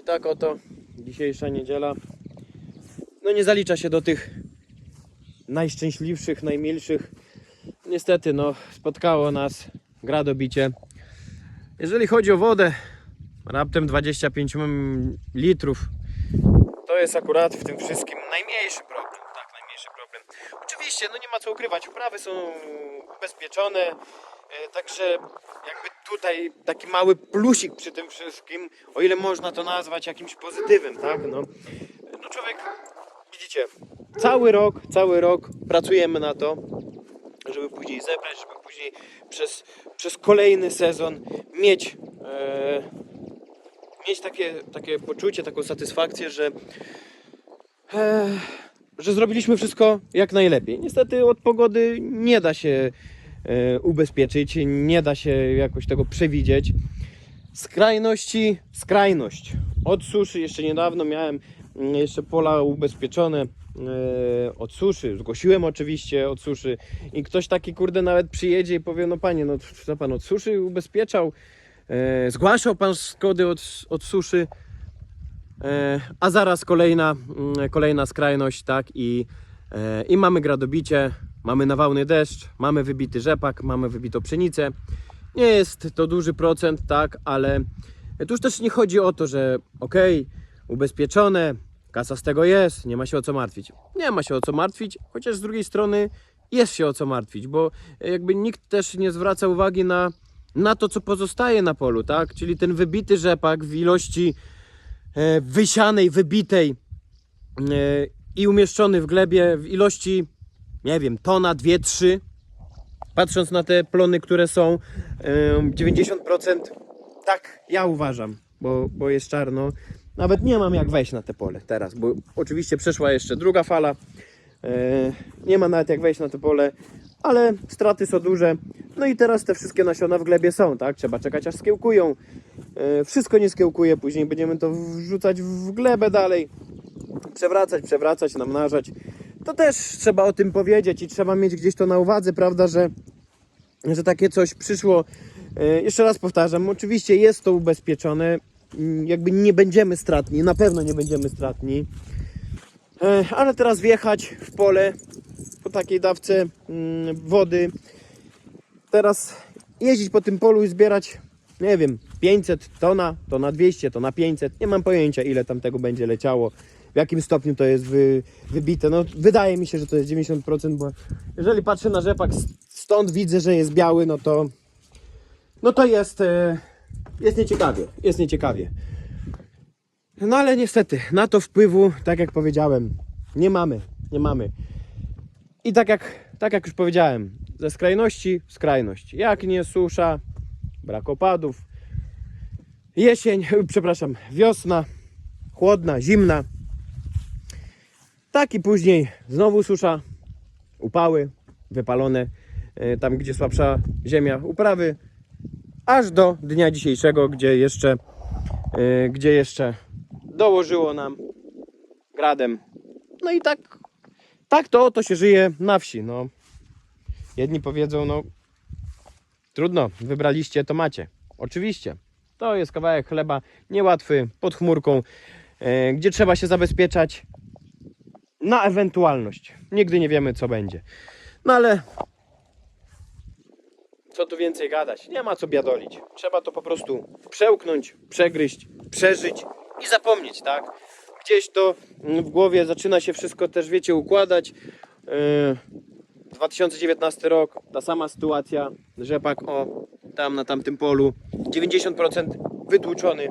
I tak oto dzisiejsza niedziela. No nie zalicza się do tych najszczęśliwszych, najmilszych. Niestety, no, spotkało nas gradobicie. Jeżeli chodzi o wodę, raptem 25 mm, litrów, to jest akurat w tym wszystkim najmniejszy problem. Tak, najmniejszy problem. Oczywiście, no nie ma co ukrywać, uprawy są ubezpieczone, e, także jakby tutaj taki mały plusik przy tym wszystkim, o ile można to nazwać jakimś pozytywem, tak? No, no człowiek, widzicie, cały rok, cały rok pracujemy na to, żeby później zebrać, żeby później przez, przez kolejny sezon mieć, e, mieć takie, takie poczucie, taką satysfakcję, że, e, że zrobiliśmy wszystko jak najlepiej. Niestety od pogody nie da się ubezpieczyć, nie da się jakoś tego przewidzieć. Skrajności, skrajność. Od suszy jeszcze niedawno miałem mm, jeszcze pola ubezpieczone e, od suszy. Zgłosiłem oczywiście od suszy i ktoś taki kurde nawet przyjedzie i powie, no panie, no co pan od suszy ubezpieczał? E, zgłaszał pan szkody od, od suszy? E, a zaraz kolejna, mm, kolejna skrajność, tak, i, e, i mamy gradobicie, mamy nawałny deszcz, mamy wybity rzepak, mamy wybitą pszenicę. Nie jest to duży procent, tak, ale tu już też nie chodzi o to, że okej, ubezpieczone, kasa z tego jest, nie ma się o co martwić. Nie ma się o co martwić, chociaż z drugiej strony jest się o co martwić, bo jakby nikt też nie zwraca uwagi na, na to, co pozostaje na polu, tak, czyli ten wybity rzepak w ilości e, wysianej, wybitej e, i umieszczony w glebie w ilości, nie wiem, tona, dwie, trzy. Patrząc na te plony, które są, e, 90% tak ja uważam, bo, bo jest czarno. Nawet nie mam jak wejść na te pole teraz, bo oczywiście przeszła jeszcze druga fala. E, nie ma nawet jak wejść na to pole, ale straty są duże. No i teraz te wszystkie nasiona w glebie są, tak? Trzeba czekać aż skiełkują. E, wszystko nie skiełkuje, później będziemy to wrzucać w glebę dalej. Przewracać, przewracać, namnażać. To też trzeba o tym powiedzieć i trzeba mieć gdzieś to na uwadze, prawda, że, że takie coś przyszło. E, Jeszcze raz powtarzam, oczywiście jest to ubezpieczone, Mm, jakby nie będziemy stratni, na pewno nie będziemy stratni. E, Ale teraz wjechać w pole po takiej dawce mm, wody, teraz jeździć po tym polu i zbierać, nie wiem, 500 tona, to na 200, to na 500, nie mam pojęcia ile tam tego będzie leciało, w jakim stopniu to jest wy, wybite. No wydaje mi się, że to jest 90%, bo jeżeli patrzę na rzepak, stąd widzę, że jest biały, no to no to jest, e, jest nieciekawie, jest nieciekawie. No ale niestety, na to wpływu, tak jak powiedziałem, nie mamy, nie mamy. I tak jak, tak jak już powiedziałem, ze skrajności w skrajność. Jak nie susza, brak opadów, jesień, przepraszam, wiosna, chłodna, zimna. Tak i później znowu susza, upały, wypalone, e, tam gdzie słabsza ziemia, uprawy, aż do dnia dzisiejszego, gdzie jeszcze, e, gdzie jeszcze dołożyło nam gradem. No i tak, tak to oto się żyje na wsi. No. Jedni powiedzą, no trudno, wybraliście, to macie. Oczywiście, to jest kawałek chleba niełatwy, pod chmurką, e, gdzie trzeba się zabezpieczać na ewentualność. Nigdy nie wiemy, co będzie. No ale co tu więcej gadać? Nie ma co biadolić. Trzeba to po prostu przełknąć, przegryźć, przeżyć i zapomnieć, tak? Gdzieś to w głowie zaczyna się wszystko też, wiecie, układać. Yy, 2019 rok, ta sama sytuacja, rzepak o, tam na tamtym polu, 90% wytłuczony,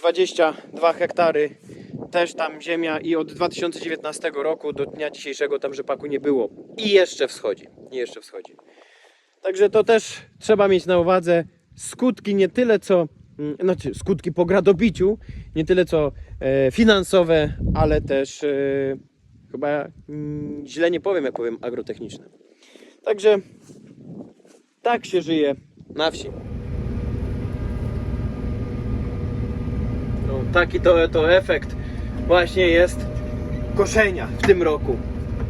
22 hektary, też tam ziemia i od 2019 roku do dnia dzisiejszego tam rzepaku nie było. I jeszcze wschodzi, i jeszcze wschodzi. Także to też trzeba mieć na uwadze skutki nie tyle co, mm, znaczy skutki po gradobiciu, nie tyle co e, finansowe, ale też e, chyba mm, źle nie powiem, jak powiem agrotechniczne. Także tak się żyje na wsi. No, taki to, to efekt właśnie jest koszenia w tym roku.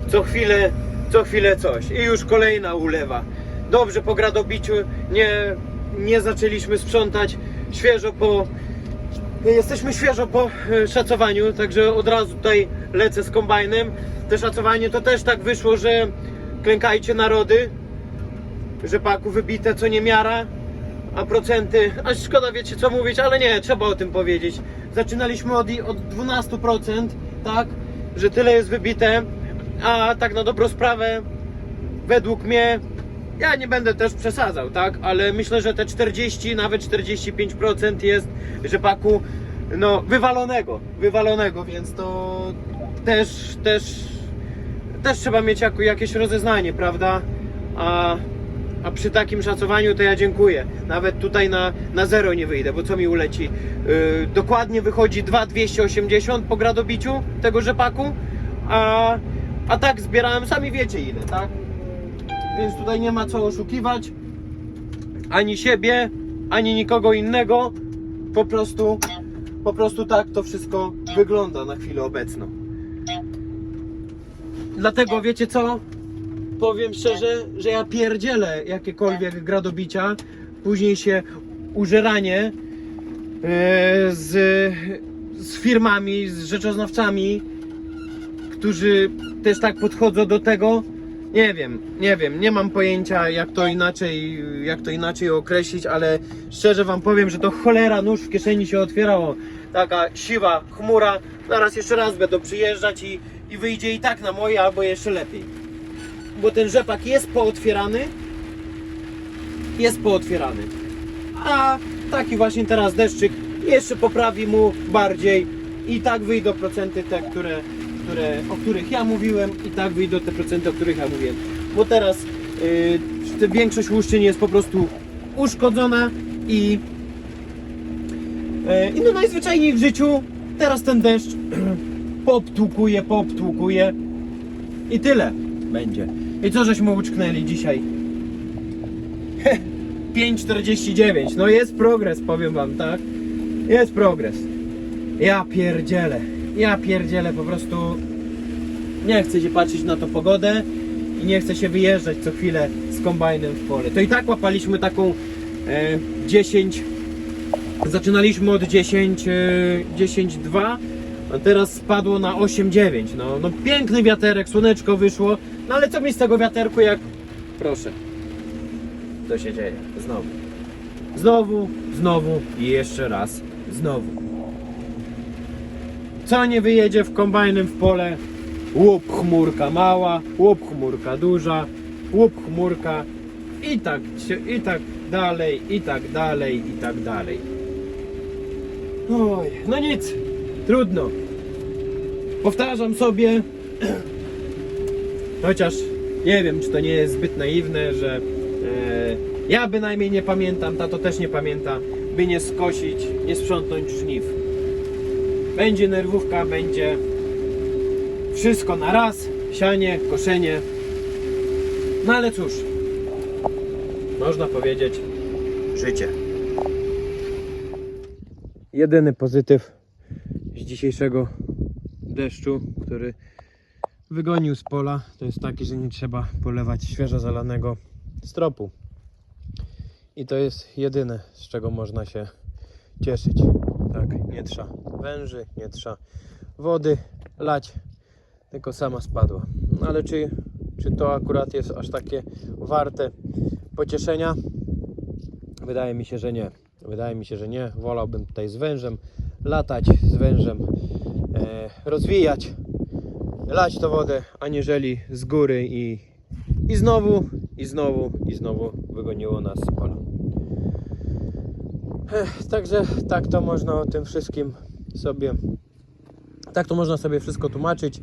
Co chwilę, co chwilę coś i już kolejna ulewa. Dobrze po gradobiciu nie, nie zaczęliśmy sprzątać świeżo po Jesteśmy świeżo po e, szacowaniu, także od razu tutaj lecę z kombajnem. To szacowanie to też tak wyszło, że klękajcie narody, rzepaku wybite co nie miara, a procenty, a szkoda wiecie co mówić, ale nie, trzeba o tym powiedzieć. Zaczynaliśmy od, od 12%, tak, że tyle jest wybite, a tak na dobrą sprawę, według mnie, ja nie będę też przesadzał, tak, ale myślę, że te 40, nawet 45% jest rzepaku, no, wywalonego, wywalonego, więc to też, też, też trzeba mieć jakieś rozeznanie, prawda, a a przy takim szacowaniu to ja dziękuję. Nawet tutaj na, na zero nie wyjdę, bo co mi uleci? Yy, dokładnie wychodzi 2,280 po gradobiciu tego rzepaku, a, a tak zbierałem, sami wiecie ile, tak? Więc tutaj nie ma co oszukiwać ani siebie, ani nikogo innego. Po prostu, po prostu tak to wszystko wygląda na chwilę obecną. Dlatego wiecie co? Powiem szczerze, że ja pierdzielę jakiekolwiek gradobicia, później się użeranie e, z, z firmami, z rzeczoznawcami, którzy też tak podchodzą do tego. Nie wiem, nie wiem, nie mam pojęcia jak to inaczej, jak to inaczej określić, ale szczerze wam powiem, że to cholera nóż w kieszeni się otwierało. Taka siwa chmura. Zaraz jeszcze raz będą przyjeżdżać i, i wyjdzie i tak na moje, albo jeszcze lepiej bo ten rzepak jest pootwierany. Jest pootwierany. A taki właśnie teraz deszczyk jeszcze poprawi mu bardziej i tak wyjdą procenty te, które, które, o których ja mówiłem i tak wyjdą te procenty, o których ja mówiłem. Bo teraz yy, większość łuszczyn jest po prostu uszkodzona i yy, i no najzwyczajniej w życiu teraz ten deszcz poptłukuje, poptłukuje i tyle będzie. I co żeśmy uczknęli dzisiaj? 5,49. No jest progres, powiem wam, tak? Jest progres. Ja pierdzielę. Ja pierdzielę po prostu. Nie chcę się patrzeć na to pogodę i nie chcę się wyjeżdżać co chwilę z kombajnem w pole. To i tak łapaliśmy taką e, 10. Zaczynaliśmy od 10, e, 10,2 a teraz spadło na 8,9. No, no piękny wiaterek, słoneczko wyszło. No ale co mi z tego wiaterku jak... Proszę. Co się dzieje? Znowu. Znowu, znowu i jeszcze raz. Znowu. Co nie wyjedzie w kombajnem w pole? Łup chmurka mała, łup chmurka duża, łup chmurka i tak, i tak dalej, i tak dalej, i tak dalej. Oj, no nic, trudno. Powtarzam sobie, chociaż nie wiem, czy to nie jest zbyt naiwne, że e, ja bynajmniej nie pamiętam, tato też nie pamięta, by nie skosić, nie sprzątnąć żniw. Będzie nerwówka, będzie wszystko na raz, sianie, koszenie. No ale cóż, można powiedzieć, życie. Jedyny pozytyw z dzisiejszego deszczu, który wygonił z pola, to jest taki, że nie trzeba polewać świeżo zalanego stropu. I to jest jedyne, z czego można się cieszyć. Tak, nie trzeba węży, nie trzeba wody lać, tylko sama spadła. No ale czy, czy to akurat jest aż takie warte pocieszenia? Wydaje mi się, że nie. Wydaje mi się, że nie. Wolałbym tutaj z wężem latać, z wężem e, rozwijać, lać to wodę, aniżeli z góry i, i znowu, i znowu, i znowu wygoniło nas z pola. Także tak to można o tym wszystkim sobie, tak to można sobie wszystko tłumaczyć,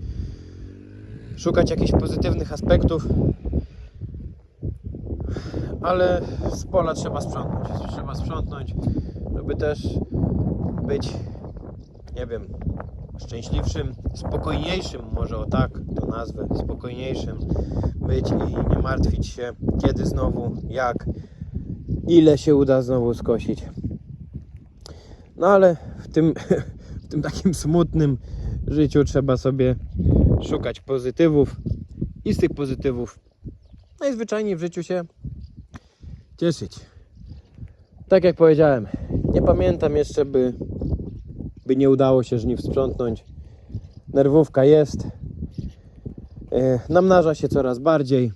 szukać jakichś pozytywnych aspektów, ale z pola trzeba sprzątnąć, trzeba sprzątnąć, żeby też być, nie wiem, szczęśliwszym, spokojniejszym, może o tak to nazwę, spokojniejszym być i nie martwić się, kiedy znowu, jak, ile się uda znowu skosić. No ale w tym, w tym takim smutnym życiu trzeba sobie szukać pozytywów i z tych pozytywów najzwyczajniej w życiu się cieszyć. Tak jak powiedziałem, nie pamiętam jeszcze, by by nie udało się żniw sprzątnąć. Nerwówka jest. E, Namnaża się coraz bardziej.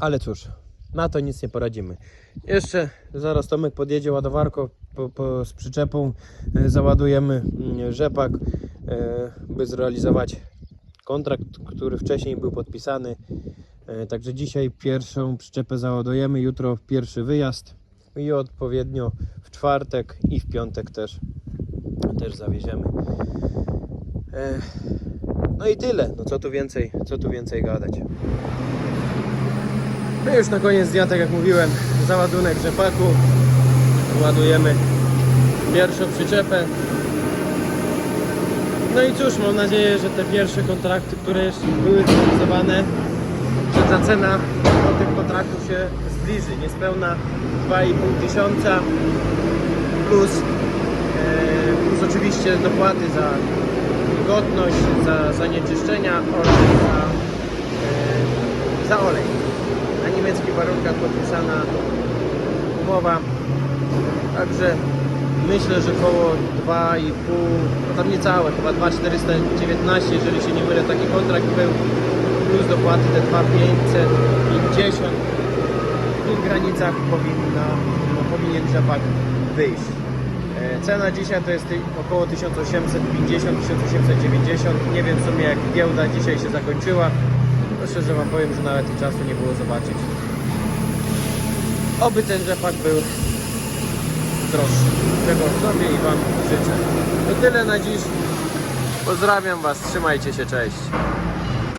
Ale cóż, na to nic nie poradzimy. Jeszcze zaraz Tomek podjedzie ładowarką po, po, z przyczepą. E, Załadujemy mm, rzepak, e, by zrealizować kontrakt, który wcześniej był podpisany. Także dzisiaj pierwszą przyczepę załadujemy, jutro pierwszy wyjazd i odpowiednio w czwartek i w piątek też, też zawieziemy. E, No i tyle. No co tu więcej, co tu więcej gadać. No już na koniec dnia, tak jak mówiłem, załadunek rzepaku. Ładujemy pierwszą przyczepę. No i cóż, mam nadzieję, że te pierwsze kontrakty, które jeszcze były zrealizowane, że ta cena do tych kontraktów się zbliży. Niespełna 2,5 tysiąca plus oczywiście dopłaty za wilgotność, za zanieczyszczenia oraz za, e, za olej. Na niemieckich warunkach podpisana umowa. Także myślę, że około 2,5, no tam niecałe, chyba 2,419, jeżeli się nie mylę, taki kontrakt był, plus dopłaty te 2,550. W tych granicach powinna, no, powinien rzepak wyjść. E, Cena dzisiaj to jest około 1850-1890. Nie wiem w sumie jak giełda dzisiaj się zakończyła. No szczerze Wam powiem, że nawet i czasu nie było zobaczyć. Oby ten rzepak był droższy. Czego sobie i Wam życzę. To tyle na dziś. Pozdrawiam Was, trzymajcie się, cześć.